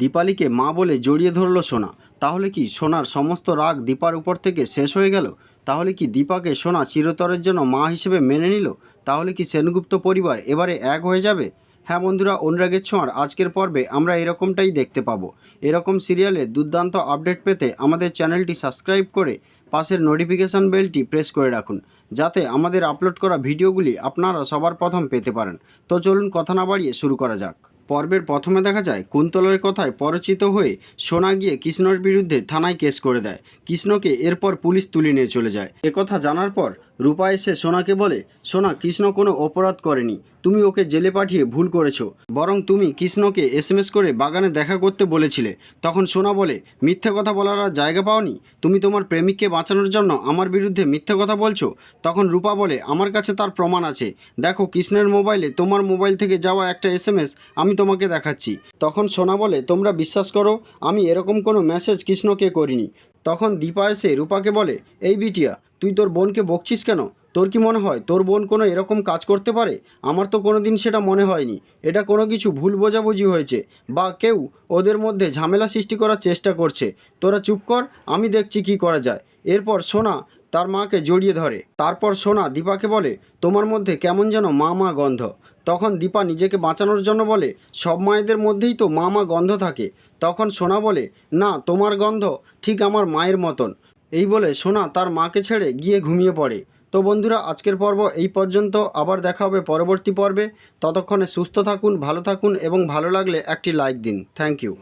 দীপালিকে মা বলে জড়িয়ে ধরল সোনা। তাহলে কি সোনার সমস্ত রাগ দীপার উপর থেকে শেষ হয়ে গেল? তাহলে কি দীপাকে সোনা চিরতরের জন্য মা হিসেবে মেনে নিল? তাহলে কি সেনগুপ্ত পরিবার এবারে এক হয়ে যাবে? হ্যাঁ বন্ধুরা, অনুরাগের ছোঁয়ার আজকের পর্বে আমরা এরকমটাই দেখতে পাবো। এরকম সিরিয়ালে দুর্দান্ত আপডেট পেতে আমাদের চ্যানেলটি সাবস্ক্রাইব করে পাশের নোটিফিকেশান বেলটি প্রেস করে রাখুন, যাতে আমাদের আপলোড করা ভিডিওগুলি আপনারা সবার প্রথম পেতে পারেন। তো চলুন কথা না বাড়িয়ে শুরু করা যাক। পর্বের প্রথমে দেখা যায়, কুন্তলের কথায় পরচিত হয়ে সোনা গিয়ে কৃষ্ণর বিরুদ্ধে থানায় কেস করে দেয়। কৃষ্ণকে এরপর পুলিশ তুলে নিয়ে চলে যায়। একথা জানার পর রূপা এসে সোনাকে বলে, সোনা, কৃষ্ণ কোনো অপরাধ করেনি। তুমি ওকে জেলে পাঠিয়ে ভুল করেছ। বরং তুমি কৃষ্ণকে এসএমএস করে বাগানে দেখা করতে বলেছিলে। তখন সোনা বলে, মিথ্যে কথা বলার আর জায়গা পাওনি। তুমি তোমার প্রেমিককে বাঁচানোর জন্য আমার বিরুদ্ধে মিথ্যে কথা বলছো? তখন রূপা বলে, আমার কাছে তার প্রমাণ আছে। দেখো, কৃষ্ণের মোবাইলে তোমার মোবাইল থেকে যাওয়া একটা এসএমএস আমি তোমাকে দেখাচ্ছি। তখন সোনা বলে, তোমরা বিশ্বাস করো, আমি এরকম কোনো মেসেজ কৃষ্ণকে করিনি। তখন দীপা এসে রূপাকে বলে, এই বিটিয়া, তুই তোর বোনকে বকছিস কেন? তোর কি মনে হয়, তোর বোন কোনো এরকম কাজ করতে পারে? আমার তো কোনো দিন সেটা মনে হয়নি। এটা কোনো কিছু ভুল বোঝাবুঝি হয়েছে বা কেউ ওদের মধ্যে ঝামেলা সৃষ্টি করার চেষ্টা করছে। তোরা চুপ কর, আমি দেখছি কি করা যায়। এরপর সোনা তার মাকে জড়িয়ে ধরে। তারপর সোনা দীপাকে বলে, তোমার মধ্যে কেমন যেন মা মা গন্ধ। তখন দীপা নিজেকে বাঁচানোর জন্য বলে, সব মায়েদের মধ্যেই তো মা মা গন্ধ থাকে। তখন সোনা বলে, না, তোমার গন্ধ ঠিক আমার মায়ের মতন। এই বলে সোনা তার মাকে ছেড়ে গিয়ে ঘুমিয়ে পড়ে। তো বন্ধুরা, আজকের পর্ব এই পর্যন্ত। আবার দেখা হবে পরবর্তী পর্বে। ততক্ষণে সুস্থ থাকুন, ভালো থাকুন এবং ভালো লাগলে একটি লাইক দিন। Thank you.